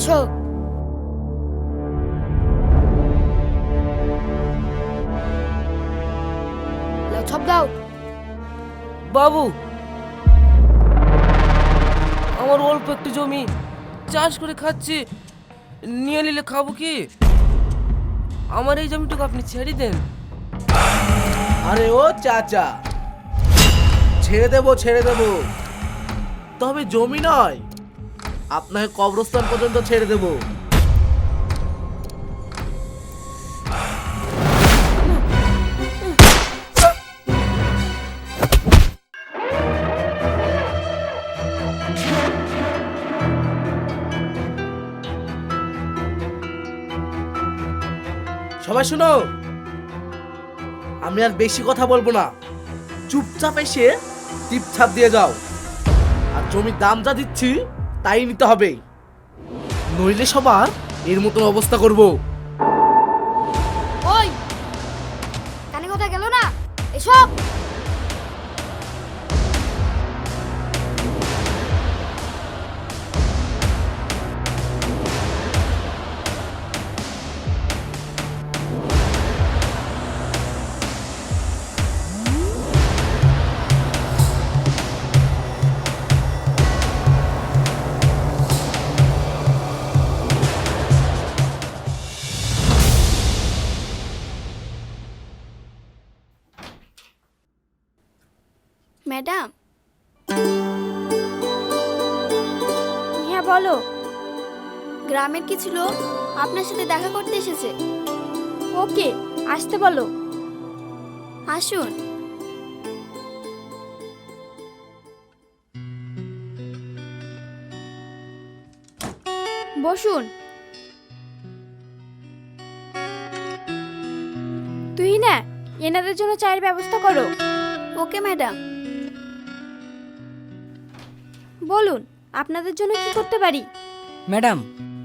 এসো। লাও ছপ দাও বাবু। আমার অল্প একটু জমি চাষ করে খাচ্ছি। নিয়ে নিলে খাব কি? আমার এই জমিটুকু আপনি ছেড়ে দেন। আরে ও চাচা। ছেড়ে দেবো ছেড়ে দেবো। তবে জমি নয়। আপনাকে কবরস্থান পর্যন্ত ছেড়ে দেবো। সবাই শোনো, আমি আর বেশি কথা বলব না। চুপচাপ এসে টিপছাপ দিয়ে যাও। আর জমির দাম যা দিচ্ছি তাই নিতে হবে। নইলে সবার এর মতন অবস্থা করব। গ্রামের কিছু লোক আপনার সাথে দেখা করতে এসেছে। ওকে আসতে বলো। আসুন। বসুন। তুই না এনাদের জন্য চায়ের ব্যবস্থা করো। Okay madam. বলুন আপনাদের জন্য কি করতে পারি? ম্যাডাম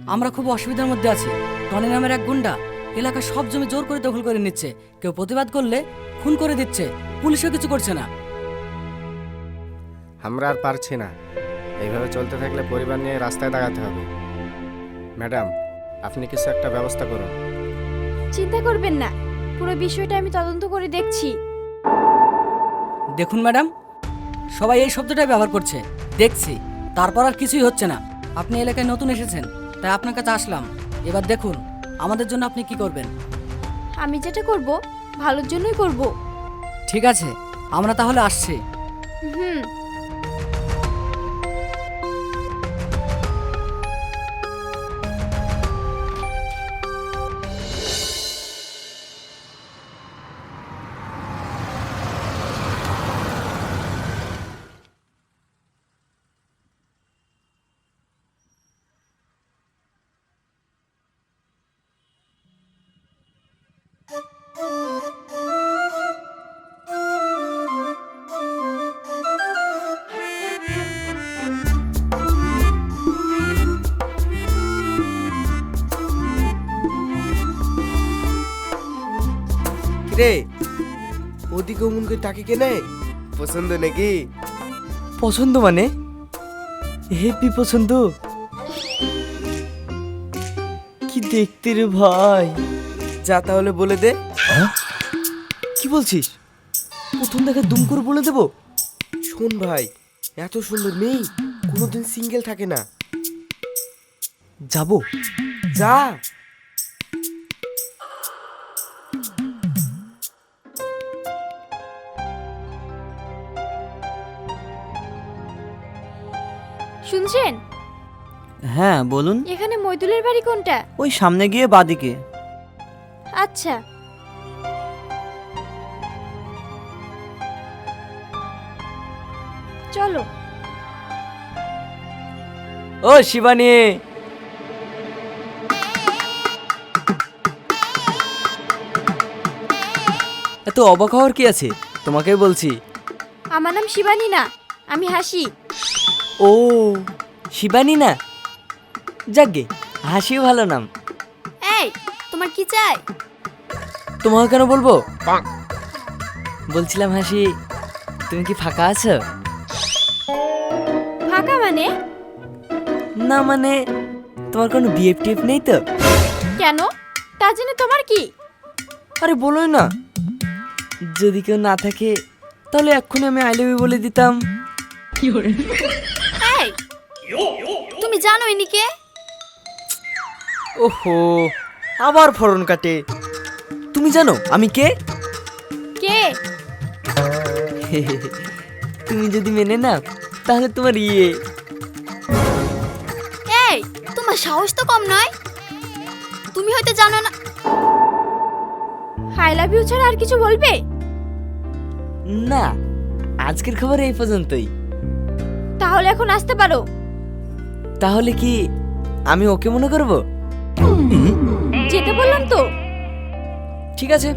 আমরা খুব অসুবিধার মধ্যে আছি। টনি নামের এক গুন্ডা এলাকার সব জমি জোর করে দখল করে নিচ্ছে। কেউ প্রতিবাদ করলে খুন করে দিচ্ছে। পুলিশও কিছু করছে না। আমরা আর পারছি না। এইভাবে চলতে থাকলে পরিবার নিয়ে রাস্তায় দাঁড়াতে হবে। ম্যাডাম আপনি কিছু একটা ব্যবস্থা করুন। চিন্তা করবেন না। পুরো বিষয়টা আমি তদন্ত করে দেখছি। দেখুন ম্যাডাম সবাই এই শব্দটাই ব্যবহার করছে। দেখছি তারপর আর কিছুই হচ্ছে না। আপনি এলাকায় নতুন এসেছেন। তাই আপনার কাছে আসলাম। এবার দেখুন আমাদের জন্য আপনি কি করবেন? আমি যেটা করব ভালোর জন্যই করব। ঠিক আছে আমরা তাহলে আসছি। হুম। রে ওদিকে অমন করে তাকে কেনে পছন্দ নাকি? পছন্দ মানে? হেপি পছন্দ? কি দেখতে রে ভাই? যা তাহলে বলে দে। কি বলছিস? প্রথম দেখে দুম করে বলে দেব? শোন ভাই এত সুন্দর মেয়ে কোনোদিন সিঙ্গেল থাকে না। যাব। যা। শুনছেন? হ্যাঁ বলুন। এখানে মইদুলের বাড়ি কোনটা? ওই সামনে গিয়ে বাদিকে। আচ্ছা। চলো। ও শিবানী! এত অবাক হওয়ার কি আছে? তোমাকে বলছি। আমার নাম শিবানী না আমি হাসি। ও শিবানী না? যাকগে হাসিও ভালো নাম। এই তোমার কি চাই? তোমাকে কেন বলব? বলছিলাম হাসি তুমি কি ফাঁকা আছো? ফাঁকা মানে? না মানে তোমার কোনো বিএফ টিএফ নেই তো? কেন? তার জন্য তোমার কি? আরে বলোই না। যদি কেউ না থাকে তাহলে এক্ষুনি আমি আই লাভ ইউ বলে দিতাম। এই তুমি জানো ইনি কে? ওহো আবার ফরন কাটে। তুমি জানো আমি কে? কে? তুমি যদি মেনে নাও তাহলে তোমার ইয়ে। এই তোমার সাহস তো কম নয়। তুমি হয়তো জানো না আই লাভ ইউ ছাড়া আর কিছু বলবে? না আজকের খবর এই পর্যন্তই। তাহলে এখন আসতে পারো। তাহলে কি আমি ওকে মনে করব? যেতে বললাম তো। ঠিক আছে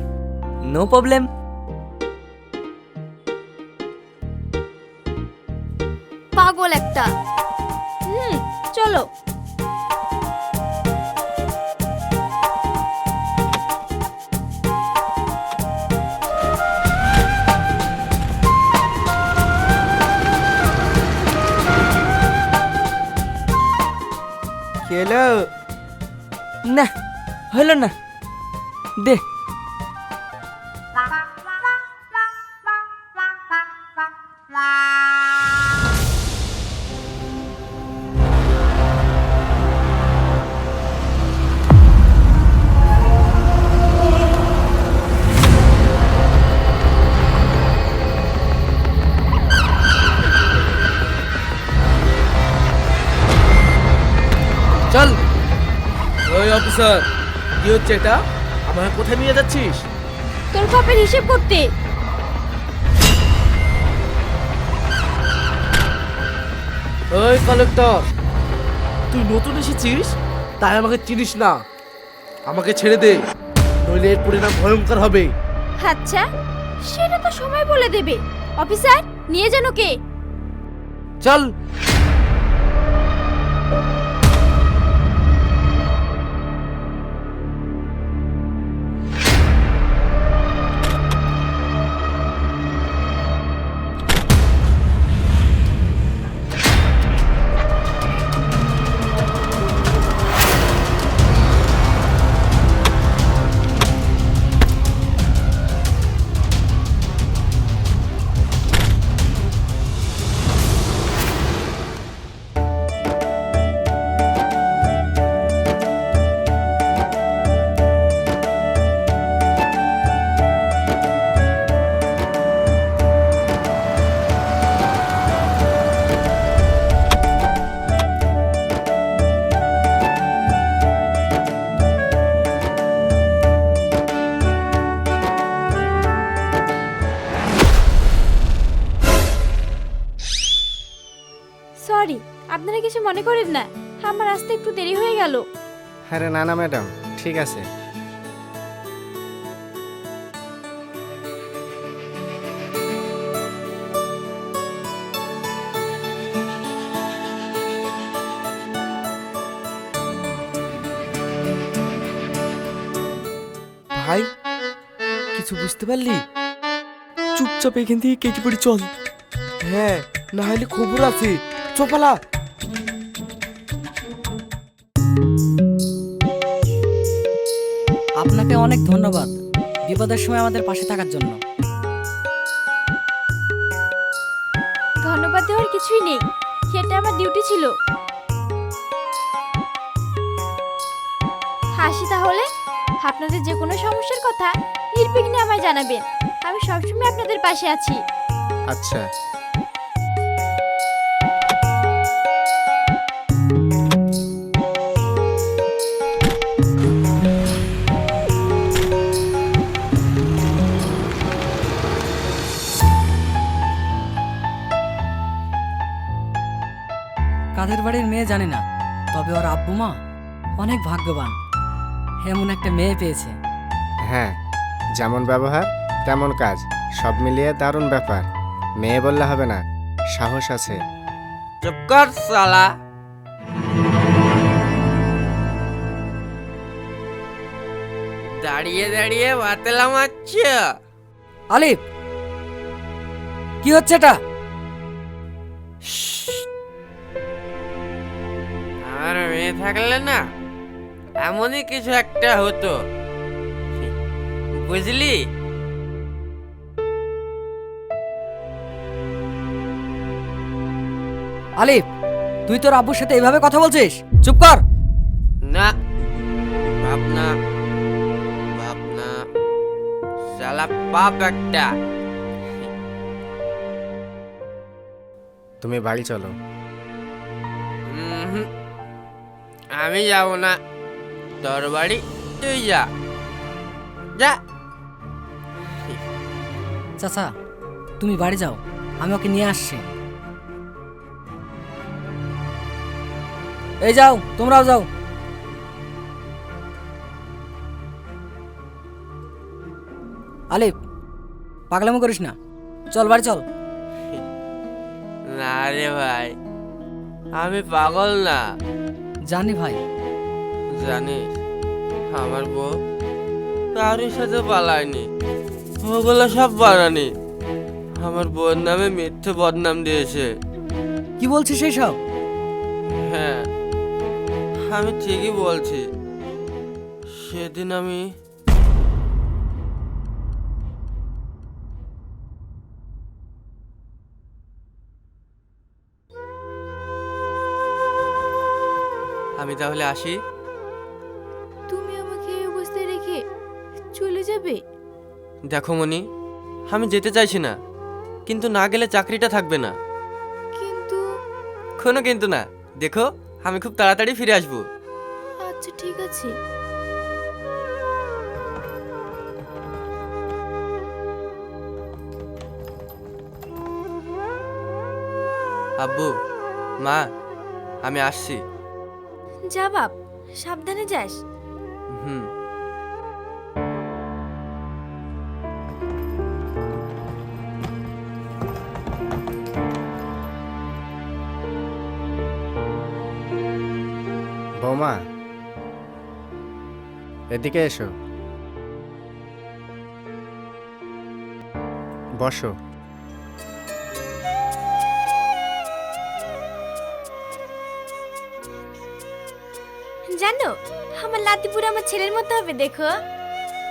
নো প্রবলেম পাগল একটা। হুম চলো। হ্যালো। না হলো না। দে। অফিসার কি হচ্ছে এটা? আমাকে কোথায় নিয়ে যাচ্ছিস? তোর পাপের হিসেব করতে। ওই কালেক্টর তুই নতুন এসেছিস? তাই আমাকে চিনিস না। আমাকে ছেড়ে দে নইলে এর পরিণাম ভয়ঙ্কর হবে। আচ্ছা সেটা তো সময় বলে দেবে। অফিসার নিয়ে যান ওকে। চল। করেন না? আমার আসতে একটু দেরি হয়ে গেল। হ্যাঁ রে না না ম্যাডাম ঠিক আছে। ভাই কিছু বুঝতে পারলি? চুপচাপ এখান থেকে কেটে পড়ি চল। হ্যাঁ না হলে খবর আছে। চপালা অনেক ধন্যবাদ। বিপদের সময় আমাদের পাশে থাকার জন্য। ধন্যবাদ দেওয়ার কিছুই নেই। সেটা আমার ডিউটি ছিল। হাসি তাহলে? আপনাদের যে কোনো সমস্যার কথা নির্বিঘ্নে আমায় জানাবেন। আমি সবসময় আপনাদের পাশে আছি। আচ্ছা। কাদের বাড়ির মেয়ে জানে না তবে ওর আব্বু মা অনেক ভাগ্যবান। এমন একটা মেয়ে পেয়েছে। হ্যাঁ যেমন ব্যবহার তেমন কাজ সব মিলিয়ে দারুণ ব্যাপার। মেয়ে বললে হবে না সাহস আছে। চুপ কর সালা দাঁড়িয়ে দাঁড়িয়ে বাতেলা মারছ। আলিফ কি হচ্ছে এটা? মেয়ে থাকলে না এমনই কিছু একটা হতো। বুঝলি? আলিফ তুই তোর আব্বুর সাথে এইভাবে কথা বলছিস? চুপ কর! না ভাবনা ভাবনা সালা পাপ একটা। তুমি বাড়ি চলো। উহুম। আমি যাব না। তোর বাড়ি তুই যা। যা। চাচা তুমি বাড়ি যাও। আমি ওকে নিয়ে আসছি। এই যাও তোমরাও যাও। আলিফ পাগলামো করিস না। চল বাড়ি চল। না রে ভাই আমি পাগল না। জানি ভাই। জানি আমার বউ কারোর সাথে পালায়নি ওগুলো সব বানানি আমার বউর নামে মিথ্যে বদনাম দিয়েছে। কি বলছিস সেই সব হ্যাঁ আমি ঠিকই বলছি। সেদিন আমি আমি তাহলে আসি। তুমি আমাকে এই অবস্থায় রেখে চলে যাবে? দেখো মনি আমি যেতে চাইছি না কিন্তু না গেলে চাকরিটা থাকবে না। কিন্তু কোনো কিন্তু না। দেখো আমি খুব তাড়াতাড়ি ফিরে আসব। আচ্ছা ঠিক আছে। আব্বু মা আমি আসছি। যা বাপ সাবধানে যাস। হুম। বৌমা এদিকে এসো। বসো। লাতিপুর আমার ছেলের মতো হবে দেখো।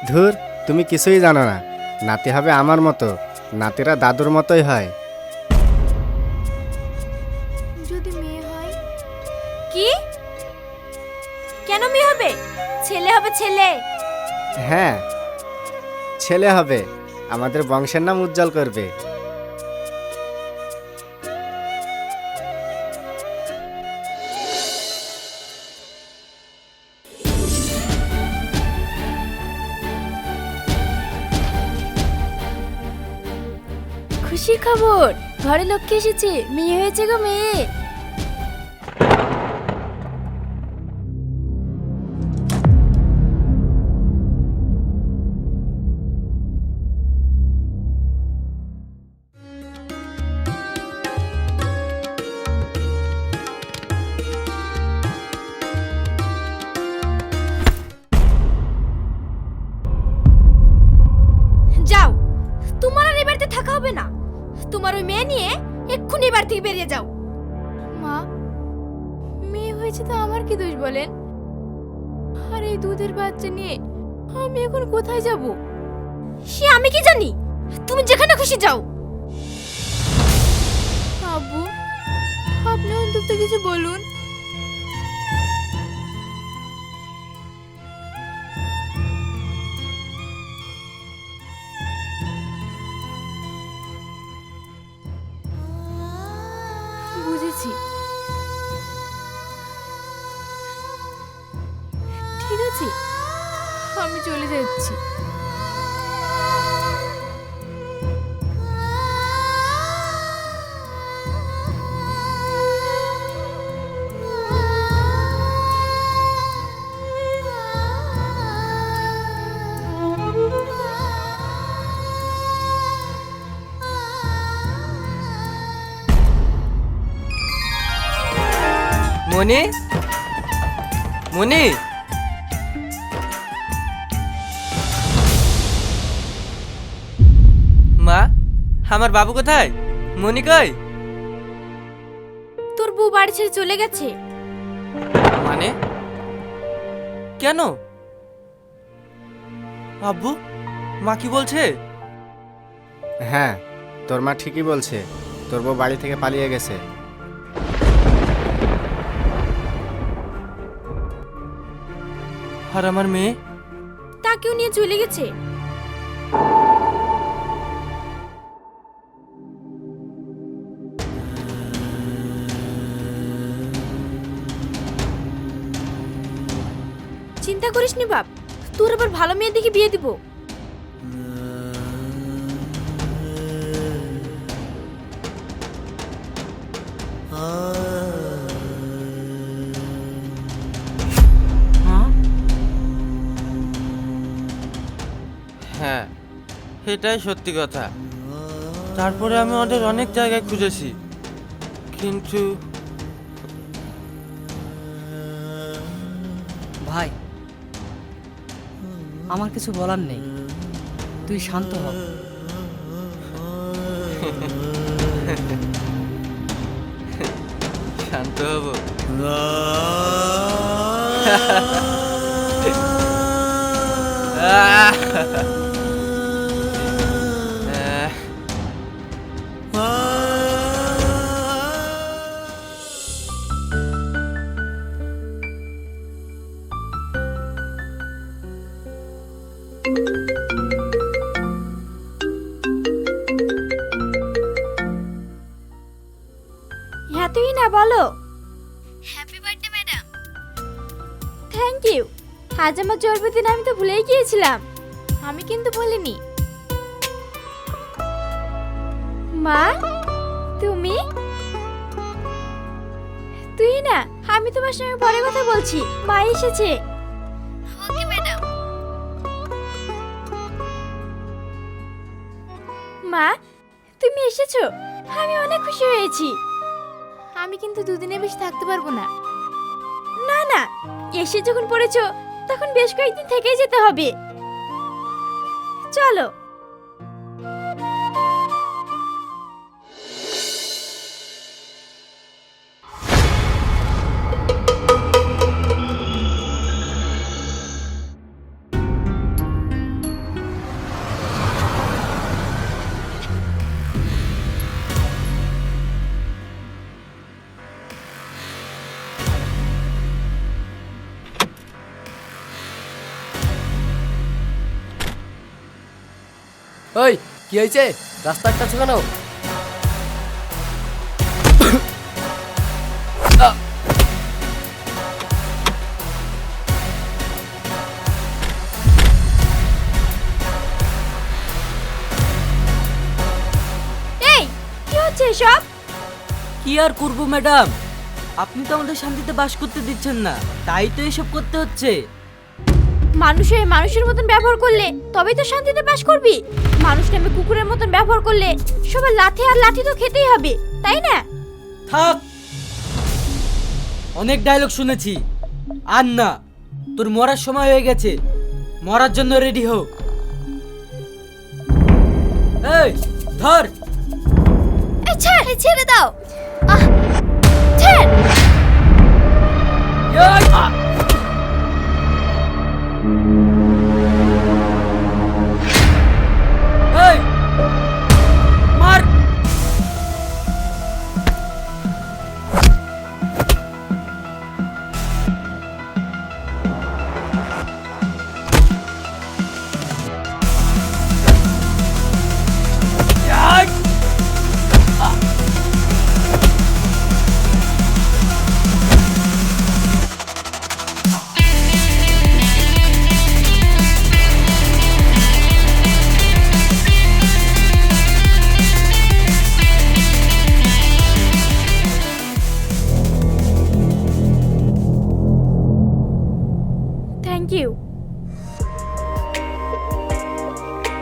ধুর তুমি কিছুই জানো না। নাতি হবে আমার মতো। নাতিরা দাদুর মতোই হয়। যদি মেয়ে হয়? কি? কেন মেয়ে হবে? ছেলে হবে ছেলে। হ্যাঁ ছেলে হবে। আমাদের বংশের নাম উজ্জ্বল করবে। খুশি খবর? ঘরে লক্ষ্মী এসেছে। মেয়ে হয়েছে গো মেয়ে। আপনি অন্তত কিছু বলুন। মনি? মনি? মা আমার বাবু কোথায়? মনি কই? তোর বউ বাড়ি ছেড়ে চলে গেছে? মানে? কেন? আব্বু মা কি বলছে? হ্যাঁ তোর মা ঠিকই বলছে। তোর বউ বাড়ি থেকে পালিয়ে গেছে। আর আমার মেয়ে? তাকেও নিয়ে চলে গেছে। চিন্তা করিস নি বাপ, তোর আবার ভালো মেয়ে দেখে বিয়ে দিব। এটাই সত্যি কথা। তারপরে আমি ওদের অনেক জায়গায় খুঁজেছি। কিন্তু ভাই আমার কিছু বলার নেই। তুই শান্ত হ। শান্ত হব। হ্যাঁ বলো। Happy birthday madam thank you আজ আমার জন্মদিন আমি তো ভুলেই গিয়েছিলাম। আমি কিন্তু বলিনি। মা তুমি? তুই না আমি তোমার সঙ্গে পরে কথা বলছি। মা এসেছে। ওকে ম্যাডাম মা তুমি এসেছ? আমি অনেক খুশি হয়েছি। আমি কিন্তু দুদিনে বেশি থাকতে পারব না। না না, এসে যখন পড়েছো, তখন বেশ কয়েকদিন থেকেই যেতে হবে। চলো। কি হয়েছে? রাস্তার কাছে কেন এই কি হচ্ছে এসব? কি আর করব ম্যাডাম? আপনি তো আমাদের শান্তিতে বাস করতে দিচ্ছেন না। তাই তো এসব করতে হচ্ছে। মানুষের মানুষের মতন ব্যবহার করলে তবেই তো শান্তিতে বাস করবি। মানুষ নামে কুকুরের মতন ব্যবহার করলে সবার লাঠি আর লাঠি তো খেতেই হবে তাই না? থাক। অনেক ডায়লগ শুনেছি। আর না তোর মরার সময় হয়ে গেছে। মরার জন্য রেডি হোক। এই ধর। ছেড়ে ছেড়ে দাও। আহ ছেড়।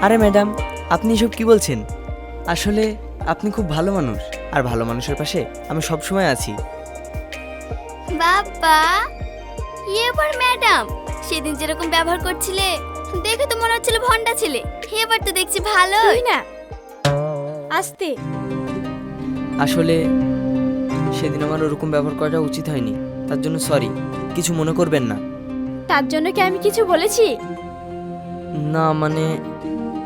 আরে ম্যাডাম আপনি এসব কি বলছেন? আসলে আপনি খুব ভালো মানুষ। আর ভালো মানুষের পাশে আমি সব সময় আছি। বাবা এবার ম্যাডাম সেদিন যেরকম ব্যবহার করছিলে দেখে তো মনে হচ্ছিল ভন্ডা ছিলে। এবার তো দেখছি ভালো তুই না আসতে। আসলে সেদিন আমার ওরকম ব্যবহার করাটা উচিত হয়নি। তার জন্য সরি কিছু মনে করবেন না। তার জন্য কি আমি কিছু বলেছি? না মানে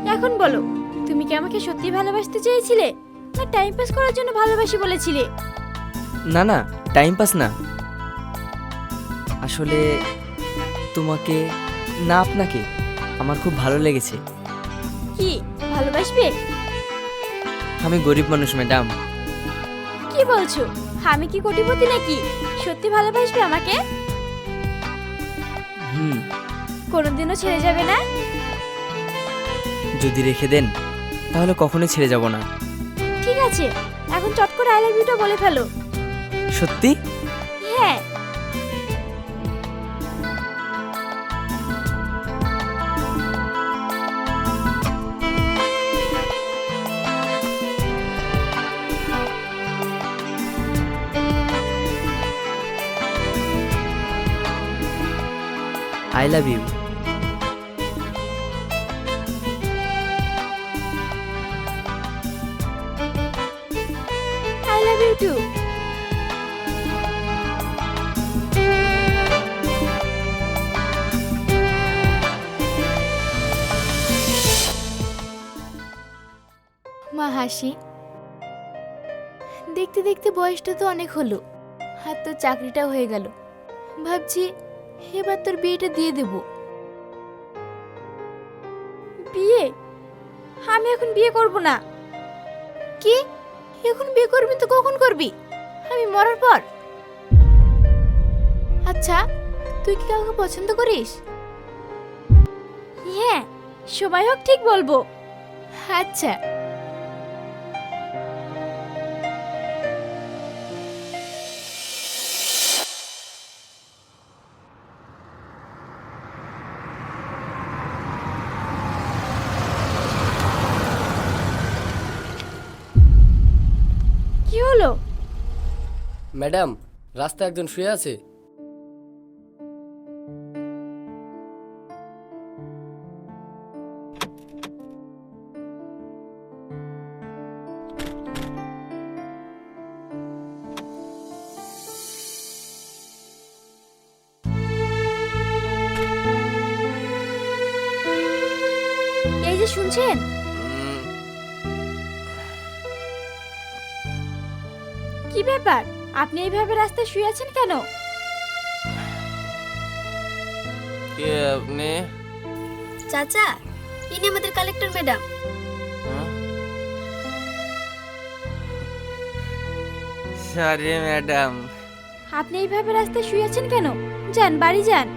এখন বলো তুমি কি আমাকে সত্যি ভালোবাসতে চেয়েছিলে? না টাইম পাস করার জন্য ভালোবাসি বলেছিলে? না না টাইম পাস না। আসলে তোমাকে না আপনাকে আমার খুব ভালো লেগেছে। কি ভালোবাসবে? আমি গরিব মানুষ ম্যাডাম কি বলছো? আমি কি কোটিপতি নাকি? সত্যি ভালোবাসবে আমাকে? হুম। কোনোদিনও ছেড়ে যাবে না? যদি রেখে দেন তাহলে কখনোই ছেড়ে যাব না। ঠিক আছে এখন চট করে আই লাভ ইউটা বলে ফেলো। সত্যি? হ্যাঁ। I love you. টু মা হাসি। দেখতে দেখতে বয়সটা তো অনেক হলো, আর তোর চাকরিটাও হয়ে গেল। ভাবছি এবার তোর বিয়েটা দিয়ে দেব। বিয়ে? আমি এখন বিয়ে করব না। কি? এখন বিয়ে করবি তো কখন করবি? আমি মরার পর। আচ্ছা তুই কি কাউকে পছন্দ করিস? হ্যাঁ সবাই হোক ঠিক বলব। আচ্ছা। ম্যাডাম রাস্তায় একজন শুয়ে আছে। আপনি এইভাবে রাস্তায় শুয়ে আছেন কেন? কে আপনি? চাচা ইনি আমাদের কালেক্টর ম্যাডাম সরি ম্যাডাম আপনি এইভাবে রাস্তায় শুয়ে আছেন কেন? যান বাড়ি যান।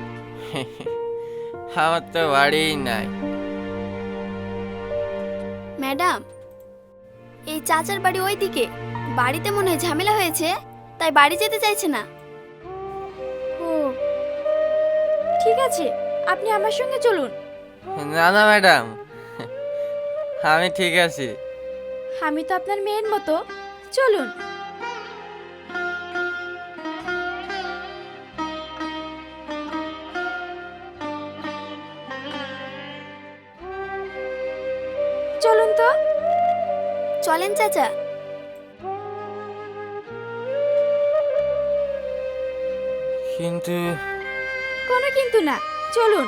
আমার তো বাড়িই নাই। ম্যাডাম এই চাচার বাড়ি ওইদিকে। বাড়িতে মনে হয় ঝামেলা হয়েছে। তাই বাড়ি যেতে চাইছে না। ও ঠিক আছে আপনি আমার সঙ্গে চলুন। না না ম্যাডাম আমি ঠিক আছি। আমি তো আপনার মেয়ের মতো চলুন। চলুন তো। চলেন চাচা। কিন্তু কোনো কিন্তু না। চলুন।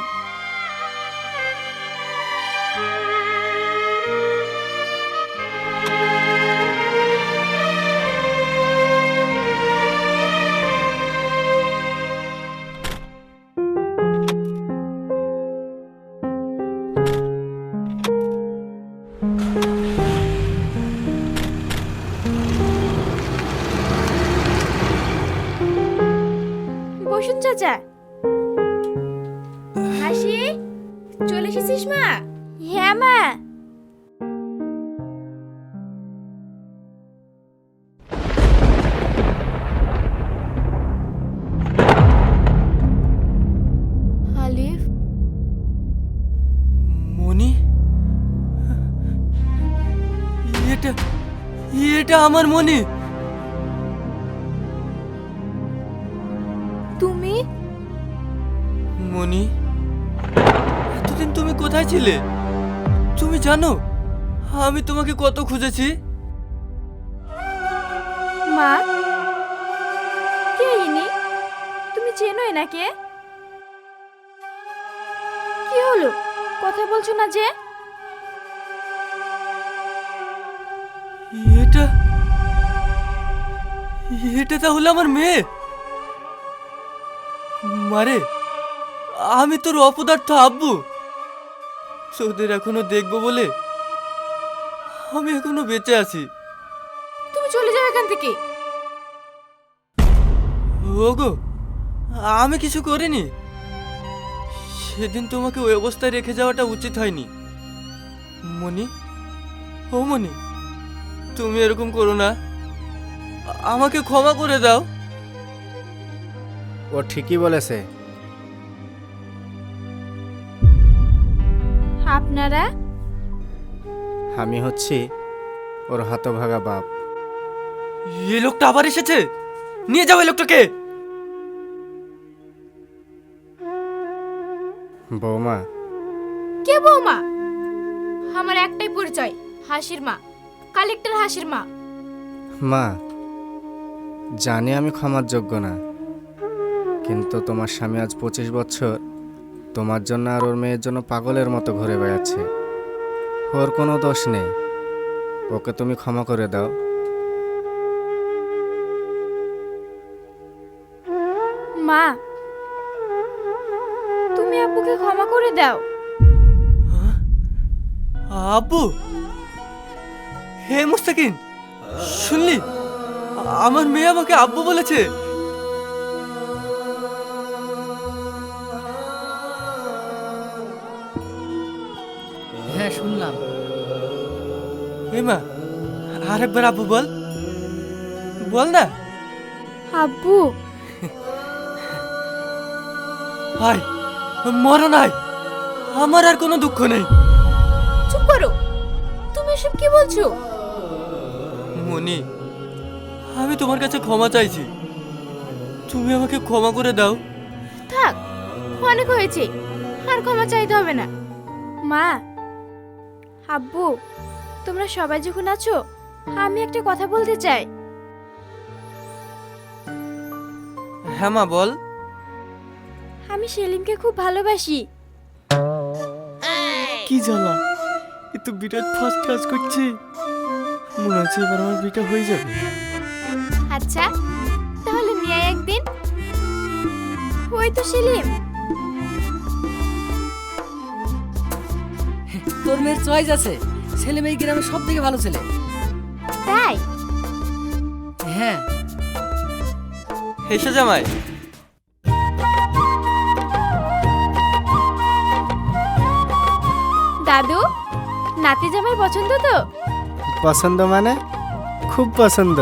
আমার মনি? তুমি? মনি এতদিন তুমি কোথায় ছিলে? তুমি জানো আমি তোমাকে কত খুঁজেছি? মা? কে ইনি? তুমি চেনো এনাকে কি হলো? কথা বলছো না যে? এটা তাহলে আমার মেয়ে? মারে আমি তোর অপদার্থ আব্বু। তোদের এখনও দেখব বলে আমি এখনও বেঁচে আছি। তুমি চলে যাও এখান থেকে। ওগো আমি কিছু করিনি। সেদিন তোমাকে ওই অবস্থায় রেখে যাওয়াটা উচিত হয়নি। মনি ও মনি তুমি এরকম করো না। আমাকে ক্ষমা করে দাও। ও ঠিকই বলেছে। আপনারা? আমি হচ্ছি ওর হতভাগা বাপ। এই লোকটা আবার এসেছে? নিয়ে যাও এই লোকটাকে। বৌমা। কে বৌমা? আমার একটাই পরিচয় হাসির মা কালেক্টর হাসির মা। মা জানি আমি ক্ষমার যোগ্য না। কিন্তু তোমার স্বামী আজ পঁচিশ বছর। তোমার জন্য আর ওর মেয়ের জন্য পাগলের মতো ঘুরে বেড়াচ্ছে। ওর কোনো দোষ নেই। ওকে তুমি ক্ষমা করে দাও। মা তুমি আব্বুকে ক্ষমা করে দাও। আব্বু? হে মুস্তাকিন শুনলি? আমার মেয়ে আমাকে আব্বু বলেছে। হ্যাঁ শুনলাম। হে মা আরেকবার আব্বু বল। বল না। আব্বু। হাই মরো নাই। আমার আর কোনো দুঃখ নেই। চুপ করো। তুমি এসব কি বলছো? মনি আমি তোমার কাছে ক্ষমা চাইছি। তুমি আমাকে ক্ষমা করে দাও। থাক অনেক হয়েছে। আর ক্ষমা চাইতে হবে না। মা আব্বু তোমরা সবাই যখন আছো আমি একটা কথা বলতে চাই। হ্যাঁ মা বল। আমি সেলিমকে খুব ভালোবাসি। কি জ্বালা? এ তো বিরাট ফার্স্ট কাজ করছে। মনে হচ্ছে এবার আমার বিটা হয়ে যাবে। আচ্ছা তাহলে নিয়ে একদিন। ওই তো সেলিম। তোর মেয়ের চয়েস আছে। ছেলে মেয়ে গ্রামের সব থেকে ভালো ছেলে। তাই? হ্যাঁ। এসে জামাই। দাদু নাতি জামাই পছন্দ তো? পছন্দ মানে? খুব পছন্দ।